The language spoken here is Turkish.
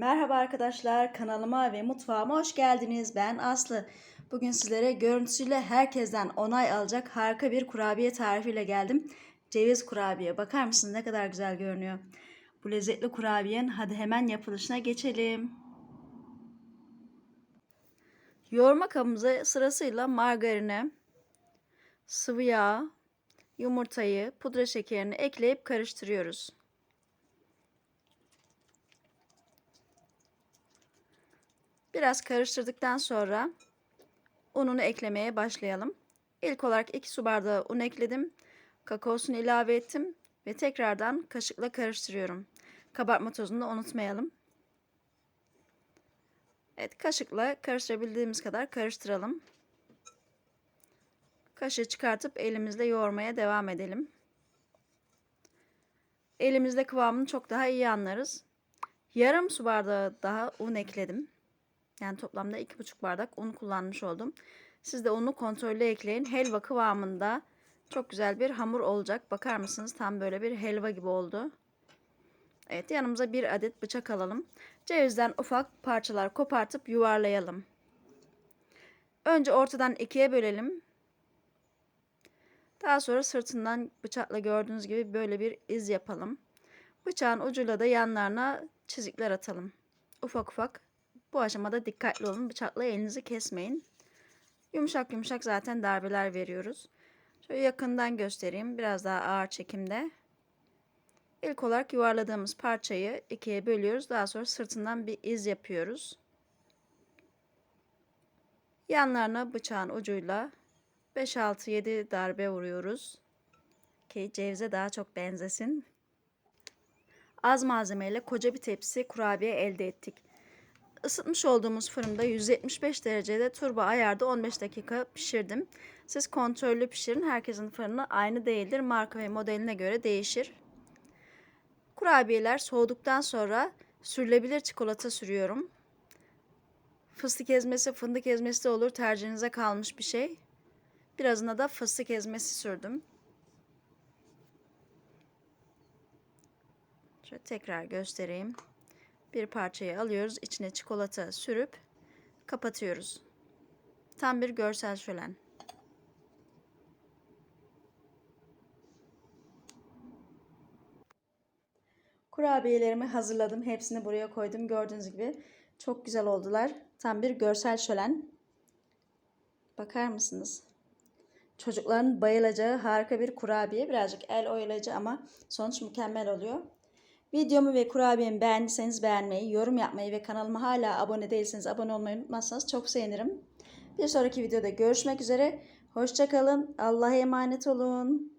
Merhaba arkadaşlar, kanalıma ve mutfağıma hoş geldiniz. Ben Aslı. Bugün sizlere görüntüsüyle herkesten onay alacak harika bir kurabiye tarifiyle geldim. Ceviz kurabiye. Bakar mısınız ne kadar güzel görünüyor. Bu lezzetli kurabiyenin hadi hemen yapılışına geçelim. Yoğurma kabımıza sırasıyla margarini, sıvı yağ, yumurtayı, pudra şekerini ekleyip karıştırıyoruz. Biraz karıştırdıktan sonra ununu eklemeye başlayalım. İlk olarak 2 su bardağı un ekledim. Kakaosunu ilave ettim ve tekrardan kaşıkla karıştırıyorum. Kabartma tozunu da unutmayalım. Evet kaşıkla karıştırabildiğimiz kadar karıştıralım. Kaşığı çıkartıp elimizle yoğurmaya devam edelim. Elimizde kıvamını çok daha iyi anlarız. Yarım su bardağı daha un ekledim. Yani toplamda 2,5 bardak un kullanmış oldum. Siz de unu kontrollü ekleyin. Helva kıvamında çok güzel bir hamur olacak. Bakar mısınız? Tam böyle bir helva gibi oldu. Evet yanımıza bir adet bıçak alalım. Cevizden ufak parçalar kopartıp yuvarlayalım. Önce ortadan ikiye bölelim. Daha sonra sırtından bıçakla gördüğünüz gibi böyle bir iz yapalım. Bıçağın ucuyla da yanlarına çizikler atalım. Ufak ufak bu aşamada dikkatli olun. Bıçakla elinizi kesmeyin. Yumuşak yumuşak zaten darbeler veriyoruz. Şöyle yakından göstereyim. Biraz daha ağır çekimde. İlk olarak yuvarladığımız parçayı ikiye bölüyoruz. Daha sonra sırtından bir iz yapıyoruz. Yanlarına bıçağın ucuyla 5-6-7 darbe vuruyoruz. Ki cevize daha çok benzesin. Az malzemeyle koca bir tepsi kurabiye elde ettik. Isıtmış olduğumuz fırında 175 derecede turbo ayarda 15 dakika pişirdim. Siz kontrollü pişirin. Herkesin fırını aynı değildir. Marka ve modeline göre değişir. Kurabiyeler soğuduktan sonra sürülebilir çikolata sürüyorum. Fıstık ezmesi, fındık ezmesi de olur. Tercihinize kalmış bir şey. Birazına da fıstık ezmesi sürdüm. Şöyle tekrar göstereyim. Bir parçayı alıyoruz. içine çikolata sürüp kapatıyoruz. Tam bir görsel şölen. Kurabiyelerimi hazırladım. Hepsini buraya koydum. Gördüğünüz gibi çok güzel oldular. Tam bir görsel şölen. Bakar mısınız? Çocukların bayılacağı harika bir kurabiye. Birazcık el oyalayıcı ama sonuç mükemmel oluyor. Videomu ve kurabiyemi beğendiyseniz beğenmeyi, yorum yapmayı ve kanalıma hala abone değilseniz abone olmayı unutmazsanız çok sevinirim. Bir sonraki videoda görüşmek üzere. Hoşçakalın. Allah'a emanet olun.